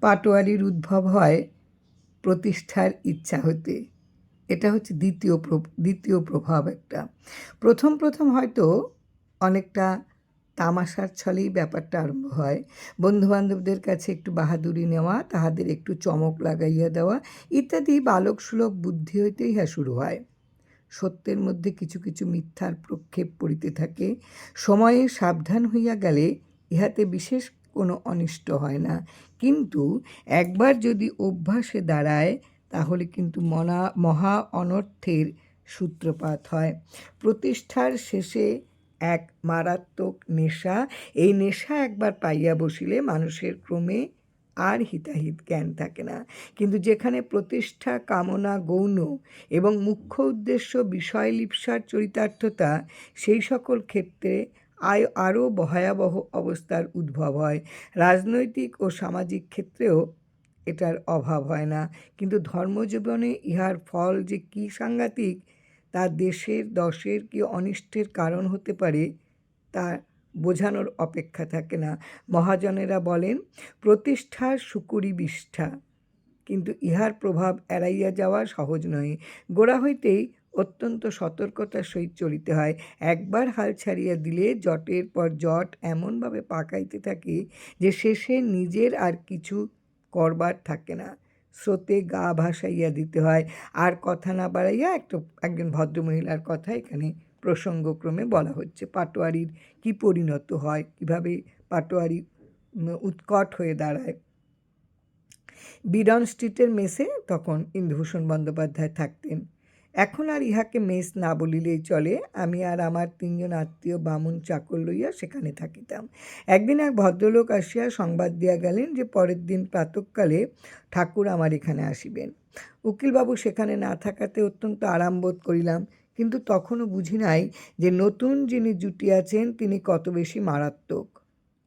পাটোয়ারির উদ্ভব হয় প্রতিষ্ঠার ইচ্ছা হতে। এটা হচ্ছে দ্বিতীয় দ্বিতীয় প্রভাব একটা। প্রথম প্রথম হয়তো অনেকটা তামাশার ছলেই ব্যাপারটা আরম্ভ হয়। বন্ধুবান্ধবদের কাছে একটু বাহাদুরি নেওয়া, তাহাদের একটু চমক লাগাইয়া দেওয়া ইত্যাদি বালক সুলভ বুদ্ধি হইতেই ইহা শুরু হয়। সত্যের মধ্যে কিছু কিছু মিথ্যার প্রক্ষেপ পড়িতে থাকে। সময়ে সাবধান হইয়া গেলে ইহাতে বিশেষ কোনো অনিষ্ট হয় না। কিন্তু একবার যদি অভ্যাসে দাঁড়ায়, তাহলে কিন্তু মনা, মহা অনর্থের সূত্রপাত হয়। প্রতিষ্ঠার শেষে এক মারাত্মক নেশা, এই নেশা একবার পাইয়া বসিলে মানুষের ক্রমে আর হিতাহিত জ্ঞান থাকে না। কিন্তু যেখানে প্রতিষ্ঠা, কামনা, গৌণ এবং মুখ্য উদ্দেশ্য বিষয় লিপসার চরিতার্থতা, সেই সকল ক্ষেত্রে আরও ভয়াবহ অবস্থার উদ্ভব হয়। রাজনৈতিক ও সামাজিক ক্ষেত্রেও এটার অভাব হয় না। কিন্তু ধর্মজীবনে ইহার ফল যে কি সাংঘাতিক, তা দেশের দশের কি অনিষ্টের কারণ হতে পারে, তা বোঝানোর অপেক্ষা থাকে না। মহাজনেরা বলেন, প্রতিষ্ঠা সুকুরি বিষ্ঠা। কিন্তু ইহার প্রভাব এড়াইয়া যাওয়া সহজ নয়। গোড়া হইতেই অত্যন্ত সতর্কতার সহিত চলিতে হয়। একবার হাল ছাড়িয়া দিলে জটের পর জট এমনভাবে পাকাইতে থাকে যে শেষে নিজের আর কিছু করবার থাকে না। স্রোতে গা ভাসাইয়া দিতে হয়। আর কথা না বাড়াইয়া একটা, একজন ভদ্রমহিলার কথা এখানে প্রসঙ্গক্রমে বলা হচ্ছে। পাটোয়ারির কি পরিণত হয়? কীভাবে পাটোয়ারি উৎকট হয়ে দাঁড়ায়? বিডন স্ট্রিটের মেসে তখন ইন্দুভূষণ বন্দ্যোপাধ্যায় থাকতেন। এখন আর ইহাকে মেস না বলিলেই চলে। আমি আর আমার তিনজন আত্মীয় বামুন চাকর লইয়া সেখানে থাকিতাম। একদিন এক ভদ্রলোক আসিয়া সংবাদ দিয়া গেলেন যে পরের দিন প্রাতঃকালে ঠাকুর আমার এখানে আসিবেন। উকিলবাবু সেখানে না থাকাতে অত্যন্ত আরাম বোধ করিলাম, কিন্তু তখনও বুঝি নাই যে নতুন যিনি জুটিয়াছেন তিনি কত বেশি মারাত্মক।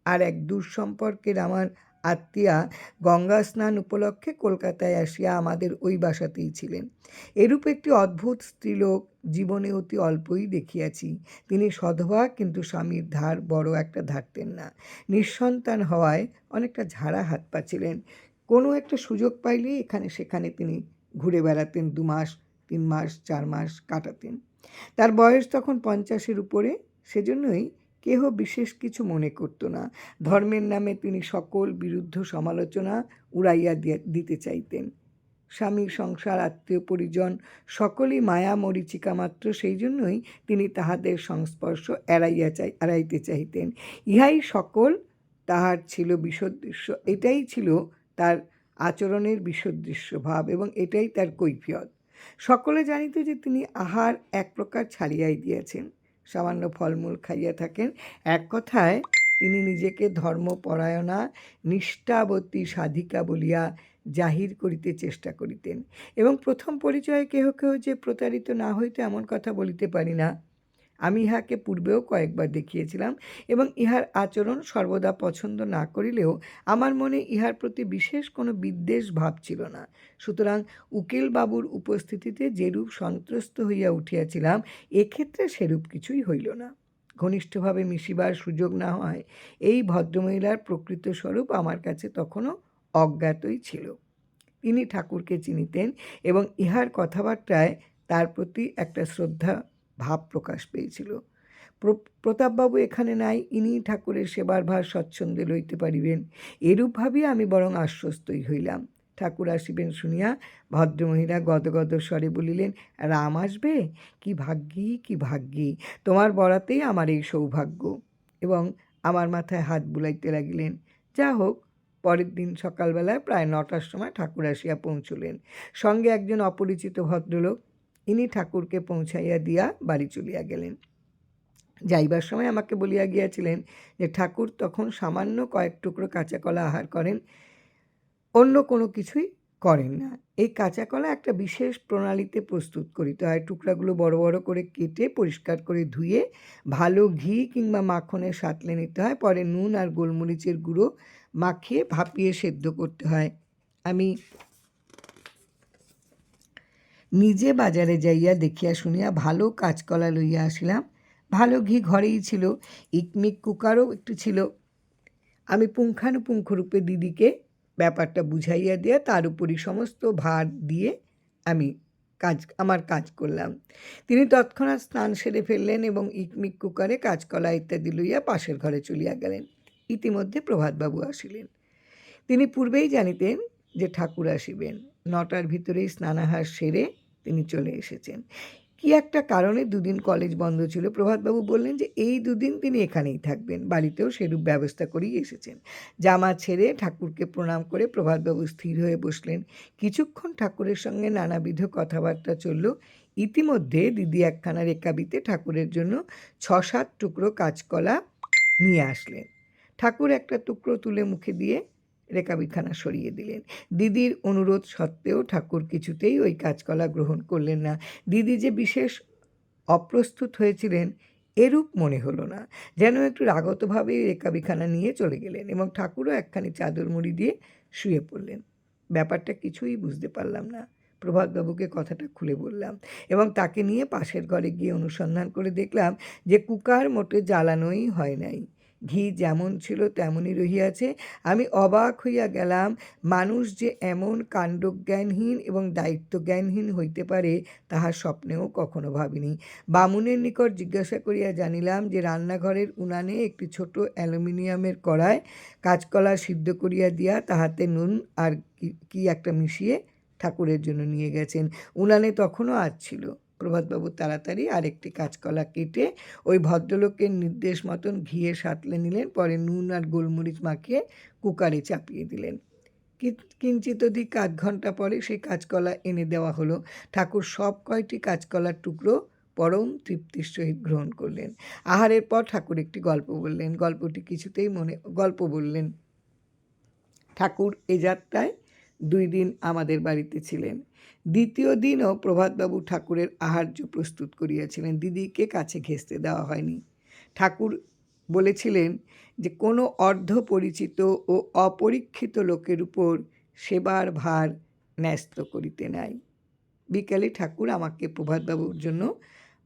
আর এক দূর সম্পর্কের আমার আত্মীয়া গঙ্গা স্নান উপলক্ষে কলকাতায় আসিয়া আমাদের ওই বাসাতেই ছিলেন। এরূপ একটি অদ্ভুত স্ত্রীলোক জীবনে অতি অল্পই দেখিয়াছি। তিনি সধবা, কিন্তু স্বামীর ধার বড় একটা ধারতেন না। নিঃসন্তান হওয়ায় অনেকটা ঝাড়া হাত পা ছিলেন কোনো একটা সুযোগ পাইলেই এখানে সেখানে তিনি ঘুরে বেড়াতেন দু মাস, তিন মাস, চার মাস কাটাতেন। তার বয়স তখন পঞ্চাশের উপরে, সেজন্যই কেহ বিশেষ কিছু মনে করতো না। ধর্মের নামে তিনি সকল বিরুদ্ধ সমালোচনা উড়াইয়া দিতে চাইতেন। স্বামী, সংসার, আত্মীয়, পরিজন সকলেই মায়া মরিচিকা মাত্র, সেই জন্যই তিনি তাহাদের সংস্পর্শ এড়াইয়া চাই, এড়াইতে চাইতেন। ইহাই সকল তাহার ছিল বিসদৃশ্য, এটাই ছিল তার আচরণের বিসদৃশ্য ভাব এবং এটাই তার কৈফিয়ত। সকলে জানিত যে তিনি আহার এক প্রকার ছাড়িয়াই দিয়েছেন। সামান্য ফলমূল খাইয়া থাকেন। এক কথায়, তিনি নিজেকে ধর্মপরায়ণা, নিষ্ঠাবতী সাধিকা বলিয়া জাহির করিতে চেষ্টা করিতেন। এবং প্রথম পরিচয়ে কেহ কেহ যে প্রতারিত না হইতে এমন কথা বলিতে পারি না। আমি ইহাকে পূর্বেও কয়েকবার দেখিয়েছিলাম এবং ইহার আচরণ সর্বদা পছন্দ না করিলেও আমার মনে ইহার প্রতি বিশেষ কোনো বিদ্বেষ ভাব ছিল না। সুতরাং উকিলবাবুর উপস্থিতিতে যেরূপ সন্ত্রস্ত হইয়া উঠিয়াছিলাম, এক্ষেত্রে সেরূপ কিছুই হইল না। ঘনিষ্ঠভাবে মিশিবার সুযোগ না হয়, এই ভদ্রমহিলার প্রকৃত স্বরূপ আমার কাছে তখনও অজ্ঞাতই ছিল। তিনি ঠাকুরকে চিনিতেন এবং ইহার কথাবার্তায় তার প্রতি একটা শ্রদ্ধা ভাব প্রকাশ পেয়েছিল। প্র- প্রতাপবাবু এখানে নাই, ইনি ঠাকুরের সেবার ভার স্বচ্ছন্দে লইতে পারিবেন। এরূপ ভাবিয়া আমি বরং আশ্বস্তই হইলাম। ঠাকুর আসিবেন শুনিয়া ভদ্রমহিলা গদগদ স্বরে বলিলেন, রাম আসবে? কি ভাগ্যি কি ভাগ্যি? তোমার বরাতেই আমার এই সৌভাগ্য। এবং আমার মাথায় হাত বুলাইতে লাগিলেন। যা হোক, পরের দিন সকালবেলায় প্রায় নটার সময় ঠাকুর আসিয়া পৌঁছলেন। সঙ্গে একজন অপরিচিত ভদ্রলোক ইনি ঠাকুরকে পৌঁছাইয়া দিয়া বাড়ি চলিয়া গেলেন। যাইবার সময় আমাকে বলিয়া গিয়াছিলেন যে, ঠাকুর তখন সামান্য কয়েক টুকরো কাঁচা কলা আহার করেন, অন্য কোনো কিছুই করেন না। এই কাঁচা কলা একটা বিশেষ প্রণালীতে প্রস্তুত করিতে হয়। টুকরাগুলো বড় বড় করে কেটে পরিষ্কার করে ধুয়ে ভালো ঘি কিংবা মাখনে সাঁতলে নিতে হয়। পরে নুন আর গোলমরিচের গুঁড়ো মাখিয়ে ভাপিয়ে সেদ্ধ করতে হয়। আমি নিজে বাজারে যাইয়া দেখিয়া শুনিয়া ভালো কাঁচকলা লইয়া আসিলাম। ভালো ঘি ঘরেই ছিল, ইকমিক কুকারও একটু ছিল। আমি পুঙ্খানুপুঙ্খরূপে দিদিকে ব্যাপারটা বুঝাইয়া দিয়া তার উপরই সমস্ত ভার দিয়ে আমি কাজ, আমার কাজ করলাম। তিনি তৎক্ষণাৎ স্নান সেরে ফেললেন এবং ইকমিক কুকারে কাজকলা ইত্যাদি লইয়া পাশের ঘরে চলিয়া গেলেন। ইতিমধ্যে প্রভাতবাবু আসিলেন। তিনি পূর্বেই জানিতেন যে ঠাকুর আসিবেন। নটার ভিতরেই স্নানাহার সেরে তিনি চলে এসেছেন। কি একটা কারণে দুদিন কলেজ বন্ধ ছিল, প্রভাতবাবু বললেন যে এই দুদিন তিনি এখানেই থাকবেন, বাড়িতেও সেরূপ ব্যবস্থা করেই এসেছেন। জামা ছেড়ে ঠাকুরকে প্রণাম করে প্রভাতবাবু স্থির হয়ে বসলেন। কিছুক্ষণ ঠাকুরের সঙ্গে নানাবিধ কথাবার্তা চলল। ইতিমধ্যে দিদি একখানা রেকাবিতে ঠাকুরের জন্য ছ সাত টুকরো কাঁচকলা নিয়ে আসলেন। ঠাকুর একটা টুকরো তুলে মুখে দিয়ে রেকাবিখানা সরিয়ে দিলেন। দিদির অনুরোধ সত্ত্বেও ঠাকুর কিছুতেই ওই কাজকলা গ্রহণ করলেন না। দিদি যে বিশেষ অপ্রস্তুত হয়েছিলেন, এরূপ মনে হলো না। যেন একটু রাগতভাবেই রেকাবিখানা নিয়ে চলে গেলেন এবং ঠাকুরও একখানি চাদর মুড়ি দিয়ে শুয়ে পড়লেন। ব্যাপারটা কিছুই বুঝতে পারলাম না। প্রভাতবাবুকে কথাটা খুলে বললাম এবং তাকে নিয়ে পাশের ঘরে গিয়ে অনুসন্ধান করে দেখলাম যে কুকার মোটে জ্বালানোই হয় নাই। ঘি যেমন ছিল তেমনই রহিয়াছে। আমি অবাক হইয়া গেলাম, মানুষ যে এমন কাণ্ডজ্ঞানহীন এবং দায়িত্বজ্ঞানহীন হইতে পারে তাহা স্বপ্নেও কখনো ভাবিনি। বামুনের নিকট জিজ্ঞাসা করিয়া জানিলাম যে, রান্নাঘরের উনানে একটি ছোট অ্যালুমিনিয়ামের কড়ায় কাঁচকলা সিদ্ধ করিয়া দিয়া তাহাতে নুন আর কি- একটা মিশিয়ে ঠাকুরের জন্য নিয়ে গেছেন। উনানে তখনও আজ ছিল। প্রভাতবাবু তাড়াতাড়ি আরেকটি কাঁচকলা কেটে ওই ভদ্রলোকের নির্দেশ মতন ঘিয়ে সাঁতলে নিলেন, পরে নুন আর গোলমরিচ মাখিয়ে কুকারে চাপিয়ে দিলেন। কিঞ্চিত অধিক আধ ঘণ্টা পরে সেই কাঁচকলা এনে দেওয়া হলো। ঠাকুর সব কয়টি কাঁচকলার টুকরো পরম তৃপ্তির সহিত গ্রহণ করলেন। আহারের পর ঠাকুর একটি গল্প বললেন। গল্পটি কিছুতেই মনে, গল্প বললেন, ঠাকুর এ যাত্রায় দুই দিন আমাদের বাড়িতে ছিলেন। দ্বিতীয় দিনও প্রভাতবাবু ঠাকুরের আহার্য প্রস্তুত করিয়াছিলেন। দিদিকে কাছে ঘেঁচতে দেওয়া হয়নি। ঠাকুর বলেছিলেন যে, কোনো অর্ধ পরিচিত ও অপরীক্ষিত লোকের উপর সেবার ভার ন্যস্ত করিতে নাই। বিকালে ঠাকুর আমাকে প্রভাতবাবুর জন্য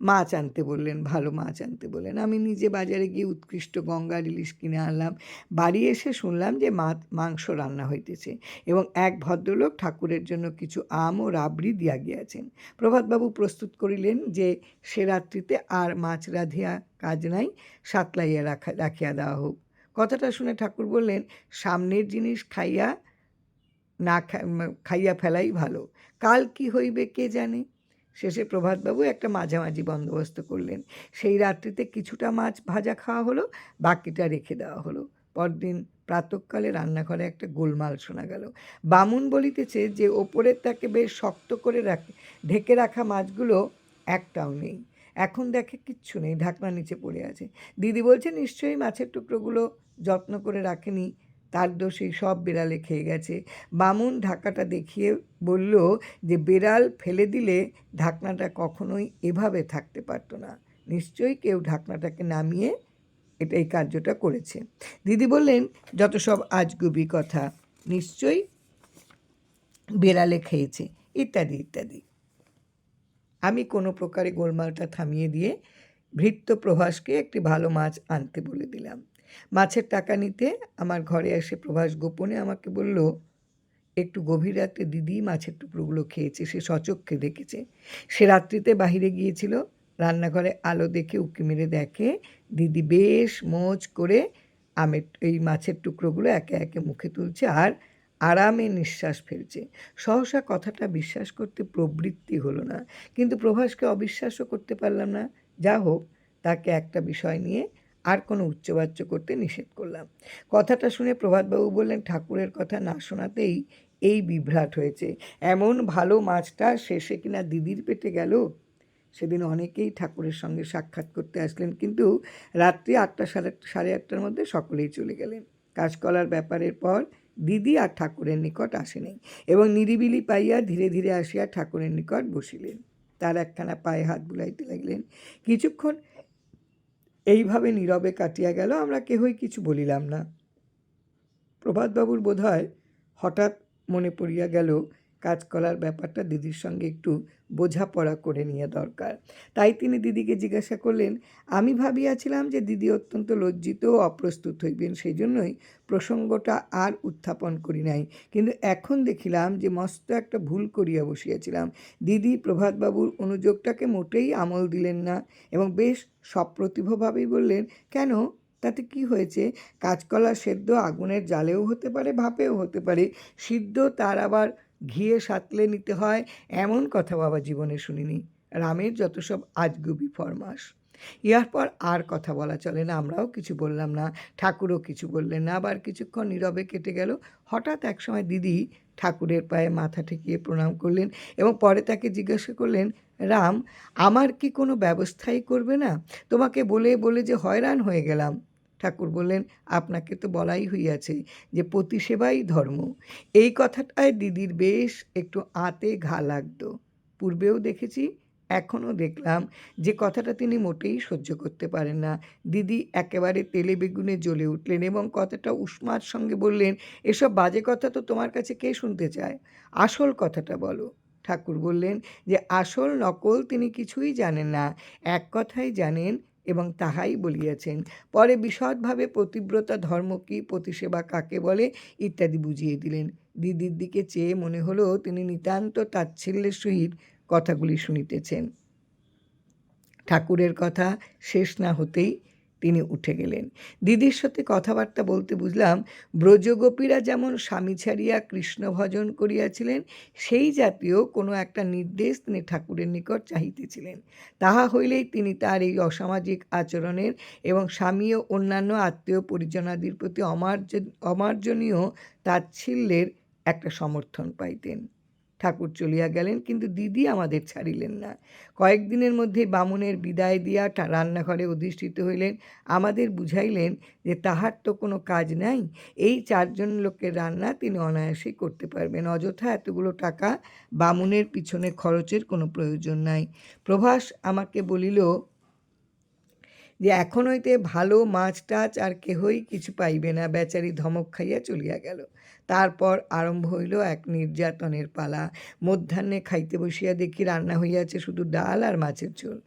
মাছ আনতে বললেন, ভালো মাছ আনতে বললেন। আমি নিজে বাজারে গিয়ে উৎকৃষ্ট গঙ্গার ইলিশ কিনে আনলাম। বাড়ি এসে শুনলাম যে মা মাংস রান্না হইতেছে এবং এক ভদ্রলোক ঠাকুরের জন্য কিছু আম ও রাবড়ি দিয়া গিয়াছেন প্রভাতবাবু প্রস্তুত করিলেন যে সে রাত্রিতে আর মাছ রাধিয়া কাজ নাই, সাতলাইয়া রাখা, রাখিয়া দেওয়া হোক। কথাটা শুনে ঠাকুর বললেন, সামনের জিনিস খাইয়া না খাইয়া ফেলাই ভালো। কাল কি হইবে কে জানে? শেষে প্রভাতবাবু একটা মাঝামাঝি বন্দোবস্ত করলেন। সেই রাত্রিতে কিছুটা মাছ ভাজা খাওয়া হলো, বাকিটা রেখে দেওয়া হলো। পরদিন প্রাতঃকালে রান্নাঘরে একটা গোলমাল শোনা গেল। বামুন বলিতেছে যে, ওপরের তাকে বেশ শক্ত করে রাখে, ঢেকে রাখা মাছগুলো একটাও নেই। এখন দেখে কিচ্ছু নেই, ঢাকনা নিচে পড়ে আছে। দিদি বলছে, নিশ্চয়ই মাছের টুকরোগুলো যত্ন করে রাখেনি। তার দোষেই সব বেড়ালে খেয়ে গেছে। বামুন ঢাকাটা দেখিয়ে বলল যে, বেড়াল ফেলে দিলে ঢাকনাটা কখনোই এভাবে থাকতে পারতো না। নিশ্চয়ই কেউ ঢাকনাটাকে নামিয়ে এটা এই কার্যটা করেছে। দিদি বললেন, যত সব আজগুবি কথা, নিশ্চয়ই বেড়ালে খেয়েছে। ইত্যাদি ইত্যাদি। আমি কোনো প্রকারে গোলমালটা থামিয়ে দিয়ে ভৃত্য প্রভাসকে একটি ভালো মাছ আনতে বলে দিলাম। মাছের টাকা নিতে আমার ঘরে এসে প্রভাস গোপনে আমাকে বলল, একটু গভীর রাতে দিদি মাছের টুকরোগুলো খেয়েছে, সে সচক্ষে দেখেছে। সে রাত্রিতে বাহিরে গিয়েছিল, রান্নাঘরে আলো দেখে উঁকি মেরে দেখে, দিদি বেশ মোজ করে আমের, এই মাছের টুকরোগুলো একে একে মুখে তুলছে আর আরামে নিঃশ্বাস ফেলছে। সহসা কথাটা বিশ্বাস করতে প্রবৃত্তি হলো না। কিন্তু প্রভাসকে অবিশ্বাসও করতে পারলাম না। যা হোক, তাকে একটা বিষয় নিয়ে আর কোনো উচ্চবাচ্য করতে নিষেধ করলাম। কথাটা শুনে প্রভাতবাবু বললেন, ঠাকুরের কথা না শোনাতেই এই বিভ্রাট হয়েছে। এমন ভালো মাছটা শেষে কিনা দিদির পেটে গেল? সেদিন অনেকেই ঠাকুরের সঙ্গে সাক্ষাৎ করতে আসলেন, কিন্তু রাত্রি আটটা সাড়ে সাড়ে আটটার মধ্যে সকলেই চলে গেলেন। কাজকলার ব্যাপারের পর দিদি আর ঠাকুরের নিকট আসেনি এবং নিরিবিলি পাইয়া ধীরে ধীরে আসিয়া ঠাকুরের নিকট বসিলেন। তার একখানা পায়ে হাত বুলাইতে লাগলেন। কিছুক্ষণ এইভাবে নীরবে কাটিয়া গেল, আমরা কেহই কিছু বলিলাম না। প্রভাতবাবুর বোধ হয় হঠাৎ মনে পড়িয়া গেল কাজকলার ব্যাপারটা দিদির সঙ্গে একটু বোঝাপড়া করে নেওয়া দরকার। তাই তিনি দিদিকে জিজ্ঞাসা করলেন, আমি ভাবিয়াছিলাম যে দিদি অত্যন্ত লজ্জিত ও অপ্রস্তুত হইবেন সেই জন্যই প্রসঙ্গটা আর উত্থাপন করি নাই। কিন্তু এখন দেখিলাম যে মস্ত একটা ভুল করিয়া বসিয়াছিলাম। দিদি প্রভাতবাবুর অনুযোগটাকে মোটেই আমল দিলেন না এবং বেশ সপ্রতিভভাবেই বললেন, কেন? তাতে কি হয়েছে? কাঁচকলা সেদ্ধ আগুনের জালেও হতে পারে, ভাপেও হতে পারে। সিদ্ধ তার আবার ঘিয়ে সাতলে নিতে হয়, এমন কথা বাবা জীবনে শুনিনি। রামের যত সব আজগুবি ফরমাস ইহার পর আর কথা বলা চলে না, আমরাও কিছু বললাম না, ঠাকুরও কিছু বললেন না, আবার কিছুক্ষণ নীরবে কেটে গেল। হঠাৎ একসময় দিদি ঠাকুরের পায়ে মাথা ঠেকিয়ে প্রণাম করলেন এবং পরে তাকে জিজ্ঞাসা করলেন, রাম, আমার কি কোনো ব্যবস্থাই করবে না? তোমাকে বলে বলে যে হয়রান হয়ে গেলাম। ঠাকুর বললেন, আপনাকে তো বলাই হইয়াছে যে পতি সেবাই ধর্ম। এই কথাটায় দিদির বেশ একটু আতে ঘা লাগতো। পূর্বেও দেখেছি, এখনও দেখলাম যে কথাটা তিনি মোটেই সহ্য করতে পারেন না। দিদি একেবারে তেলে বেগুনে জ্বলে উঠলেন এবং কথাটা উষ্মার সঙ্গে বললেন, এসব বাজে কথা তো তোমার কাছে কে শুনতে চায়? আসল কথাটা বলো। ঠাকুর বললেন যে, আসল নকল তিনি কিছুই জানেন না। এক কথাই জানেন এবং তাহাই বলিয়াছেন। পরে বিশদভাবে প্রতিব্রতা ধর্ম কী, প্রতিসেবা কাকে বলে, ইত্যাদি বুঝিয়ে দিলেন। দিদির দিকে চেয়ে মনে হলো তিনি নিতান্ত তাচ্ছিল্যের সহিত কথাগুলি শুনিতেছেন। ঠাকুরের কথা শেষ না হতেই তিনি উঠে গেলেন। দিদির সাথে কথাবার্তা বলতে বুঝলাম, ব্রজগোপীরা যেমন স্বামী ছাড়িয়া কৃষ্ণ ভজন করিয়াছিলেন, সেই জাতীয় কোনো একটা নির্দেশ তিনি ঠাকুরের নিকট চাহিতেছিলেন। তাহা হইলেই তিনি তার এই অসামাজিক আচরণের এবং স্বামী ও অন্যান্য আত্মীয় পরিজনাদির প্রতি অমার্জ অমার্জনীয় তাচ্ছিল্যের একটা সমর্থন পাইতেন। ঠাকুর চলিয়া গেলেন, কিন্তু দিদি আমাদের ছাড়িলেন না। কয়েকদিনের মধ্যে বামুনের বিদায় দিয়া রান্নাঘরে অধিষ্ঠিত হইলেন। আমাদের বুঝাইলেন যে তাহার তো কোনো কাজ নাই, এই চারজন লোকের রান্না তিনি অনায়াসেই করতে পারবেন। অযথা এতগুলো টাকা বামুনের পিছনে খরচের কোনো প্রয়োজন নাই। প্রভাস আমাকে বলিল যে এখন হইতে ভালো মাছ টাছ আর কেহই কিছু পাইবে না। বেচারি ধমক খাইয়া চলিয়া গেল। তারপর আরম্ভ হইল এক নির্যাতনের পালা। মধ্যাহ্নে খাইতে বসিয়া দেখি রান্না হইয়াছে শুধু ডাল আর মাছের ঝোল।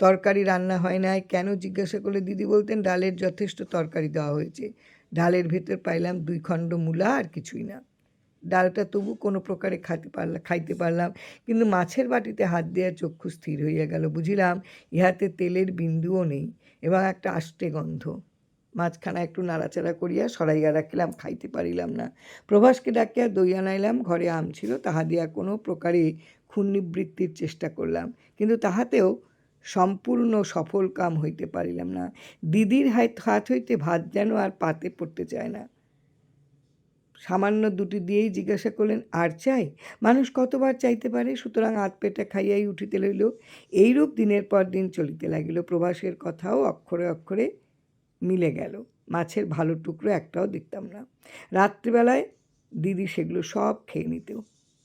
তরকারি রান্না হয় নাই। কেন জিজ্ঞাসা করলে দিদি বলতেন, ডালের যথেষ্ট তরকারি দেওয়া হয়েছে। ডালের ভেতর পাইলাম দুই খণ্ড মূলা আর কিছুই না। ডালটা তবু কোনো প্রকারে খাইতে পারলাম খাইতে পারলাম। কিন্তু মাছের বাটিতে হাত দেওয়া চক্ষু স্থির হইয়া গেল, বুঝিলাম ইহাতে তেলের বিন্দুও নেই। এবং একটা আষ্টে গন্ধ। মাঝখানা একটু নাড়াচাড়া করিয়া সরাইয়া রাখিলাম, খাইতে পারিলাম না। প্রভাসকে ডাকিয়া দই আনাইলাম, ঘরে আম ছিল, তাহা দিয়া কোনো প্রকারে ক্ষুণ্ণিবৃত্তির চেষ্টা করলাম। কিন্তু তাহাতেও সম্পূর্ণ সফল কাম হইতে পারিলাম না। দিদির হাত হাত হইতে ভাত যেন আর পাতে পড়তে চায় না। সামান্য দুটি দিয়েই জিজ্ঞাসা করলেন, আর চাই? মানুষ কতবার চাইতে পারে? সুতরাং আধ পেটা খাইয়াই উঠিতে লইল। এইরূপ দিনের পর দিন চলিতে লাগিল। প্রবাসের কথাও অক্ষরে অক্ষরে মিলে গেল। মাছের ভালো টুকরো একটাও দেখতাম না। রাত্রিবেলায় দিদি সেগুলো সব খেয়ে নিত।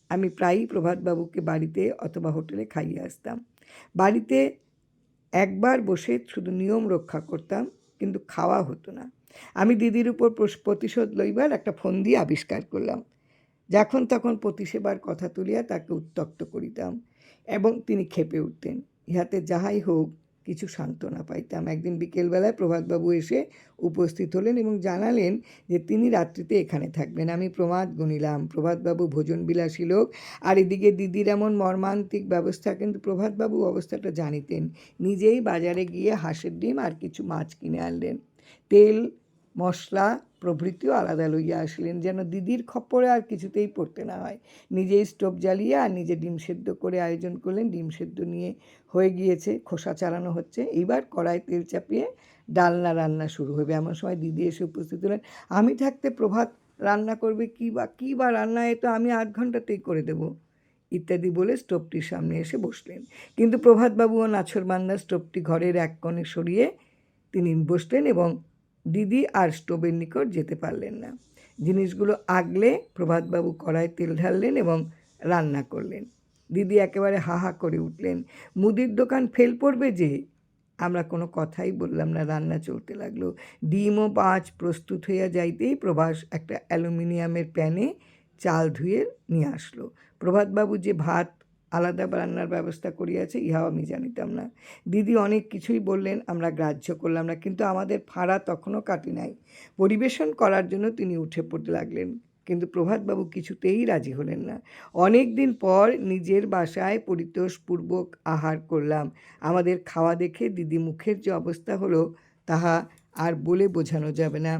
আমি প্রায়ই প্রভাতবাবুকে বাড়িতে অথবা হোটেলে খাইয়ে আসতাম। বাড়িতে একবার বসে শুধু নিয়ম রক্ষা করতাম, কিন্তু খাওয়া হতো না। আমি দিদির উপর প্রতিশোধ লইবার একটা ফন্দি আবিষ্কার করলাম। যখন তখন প্রতিসেবার কথা তুলিয়া তাকে উত্তক্ত করিতাম এবং তিনি খেপে উঠতেন। ইহাতে যাহাই হোক, কিছু সান্ত্বনা পাইতাম। একদিন বিকেলবেলায় প্রভাতবাবু এসে উপস্থিত হলেন এবং জানালেন যে তিনি রাত্রিতে এখানে থাকবেন। আমি প্রমাদ গুনিলাম। প্রভাতবাবু ভোজন বিলাসী লোক। আর এদিকে দিদির এমন মর্মান্তিক ব্যবস্থা কিন্তু প্রভাতবাবু অবস্থাটা জানিতেন। নিজেই বাজারে গিয়ে হাঁসের ডিম আর কিছু মাছ কিনে আনলেন। তেল মশলা, প্রভৃতিও আলাদা লইয়া আসলেন, যেন দিদির খপ্পরে আর কিছুতেই পড়তে না হয়। নিজেই স্টোভ জ্বালিয়ে আর নিজে ডিম সেদ্ধ করে আয়োজন করলেন। ডিম সেদ্ধ নিয়ে হয়ে গিয়েছে, খোসা চালানো হচ্ছে। এইবার কড়াই তেল চাপিয়ে ডালনা রান্না শুরু হবে। এমন সময় দিদি এসে উপস্থিত হলেন। আমি থাকতে প্রভাত রান্না করবে কী বা কী বা রান্না এ তো আমি আধ ঘন্টাতেই করে দেবো। ইত্যাদি বলে স্টোভটির সামনে এসে বসলেন। কিন্তু প্রভাতবাবু ও নাছরবান্দা স্টোভটি ঘরের এক কোণে সরিয়ে তিনি বসলেন এবং দিদি আর স্টোভের নিকট যেতে পারলেন না। জিনিসগুলো আগলে প্রভাতবাবু কড়ায় তেল ঢাললেন এবং রান্না করলেন। দিদি একেবারে হা হা করে উঠলেন, মুদির দোকান ফেল পড়বে যে? আমরা কোনো কথাই বললাম না, রান্না চলতে লাগল। ডিম ও মাছ প্রস্তুত হইয়া যাইতেই প্রভাস একটা অ্যালুমিনিয়ামের প্যানে চাল ধুয়ে নিয়ে আসলো। প্রভাতবাবু যে ভাত আলাদা রান্নার ব্যবস্থা করিয়াছে, ইহাও আমি জানিতাম না। দিদি অনেক কিছুই বললেন, আমরা গ্রাহ্য করলাম না, কিন্তু আমাদের ফাঁড়া তখনও কাটি নাই। পরিবেশন করার জন্য তিনি উঠে পড়তে লাগলেন, কিন্তু প্রভাতবাবু কিছুতেই রাজি হলেন না। অনেক দিন পর নিজের বাসায় পরিতোষপূর্বক আহার করলাম। আমাদের খাওয়া দেখে দিদি মুখের যে অবস্থা হলো, তাহা আর বলে বোঝানো যাবে না।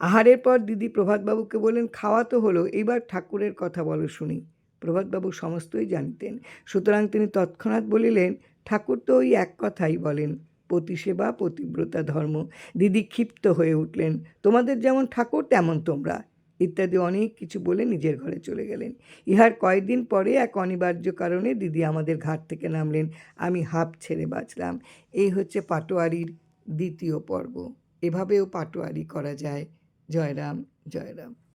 আহারের পর দিদি প্রভাতবাবুকে বললেন, খাওয়া তো হলো, এইবার ঠাকুরের কথা বলো শুনি। প্রভাতবাবু সমস্তই জানতেন। সুতরাং তিনি তৎক্ষণাৎ বলিলেন, ঠাকুর তো ওই এক কথাই বলেন পতিসেবা পতিব্রতা, ধর্ম। দিদি ক্ষিপ্ত হয়ে উঠলেন, তোমাদের যেমন ঠাকুর, তেমন তোমরা। ইত্যাদি অনেক কিছু বলে নিজের ঘরে চলে গেলেন। ইহার কয়েকদিন পরে এক অনিবার্য কারণে দিদি আমাদের ঘাট থেকে নামলেন, আমি হাঁপ ছেড়ে বাঁচলাম। এই হচ্ছে পাটোয়ারির দ্বিতীয় পর্ব। এভাবেও পাটোয়ারি করা যায়। জয়রাম জয়রাম।